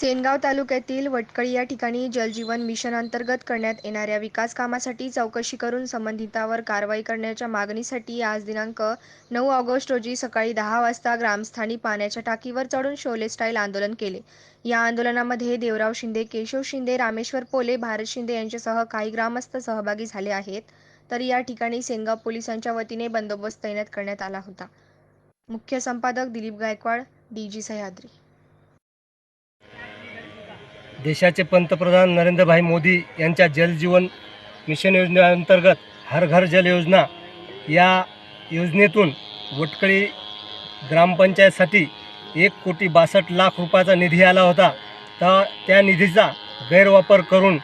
सेनगाव तालुक्यातील वटकळी या ठिकाणी जलजीवन मिशन अंतर्गत करण्यात येणाऱ्या विकास कामासाठी चौकशी करून संबंधितावर कारवाई करण्याच्या मागणीसाठी आज दिनांक नऊ ऑगस्ट रोजी सकाळी दहा वाजता ग्रामस्थांनी पाण्याच्या टाकीवर चढून शोले स्टाईल आंदोलन केले. या आंदोलनामध्ये देवराव शिंदे केशव शिंदे रामेश्वर पोले भारत शिंदे यांच्यासह काही ग्रामस्थ सहभागी झाले आहेत. तर या ठिकाणी सेनगाव पोलिसांच्या वतीने बंदोबस्त तैनात करण्यात आला होता. मुख्य संपादक दिलीप गायकवाड डी जी सह्याद्री. देशाचे पंतप्रधान नरेंद्रभाई मोदी यांच्या जलजीवन मिशन योजनेअंतर्गत हर घर जल योजना या योजनेतून वटकळी ग्रामपंचायतसाठी एक कोटी बासष्ट लाख रुपयाचा निधी आला होता. तर त्या निधीचा गैरवापर करून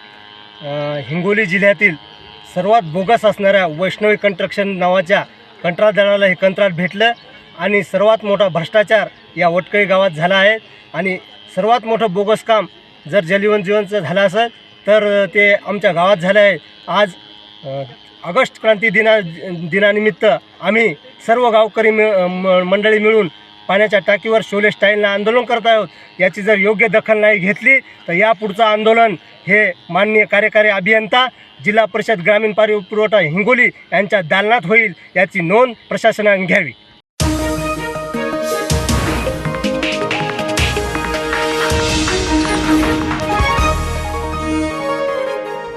हिंगोली जिल्ह्यातील सर्वात बोगस असणाऱ्या वैष्णवी कंस्ट्रक्शन नावाच्या कंत्राटदाराला हे कंत्राट भेटलं आणि सर्वात मोठा भ्रष्टाचार या वटकळी गावात झाला आहे. आणि सर्वात मोठं बोगस काम जर जलजीवन जीवनचं झालं असेल तर ते आमच्या गावात झालं आहे आज ऑगस्ट क्रांती दिना दिनानिमित्त आम्ही सर्व गावकरी मिळ म- मंडळी मिळून पाण्याच्या टाकीवर शोले स्टाईलनं आंदोलन करत आहोत. याची जर योग्य दखल नाही घेतली तर यापुढचं आंदोलन हे माननीय कार्यकारी अभियंता जिल्हा परिषद ग्रामीण पाणी पुरवठा हिंगोली यांच्या दालनात होईल याची नोंद प्रशासनाने घ्यावी.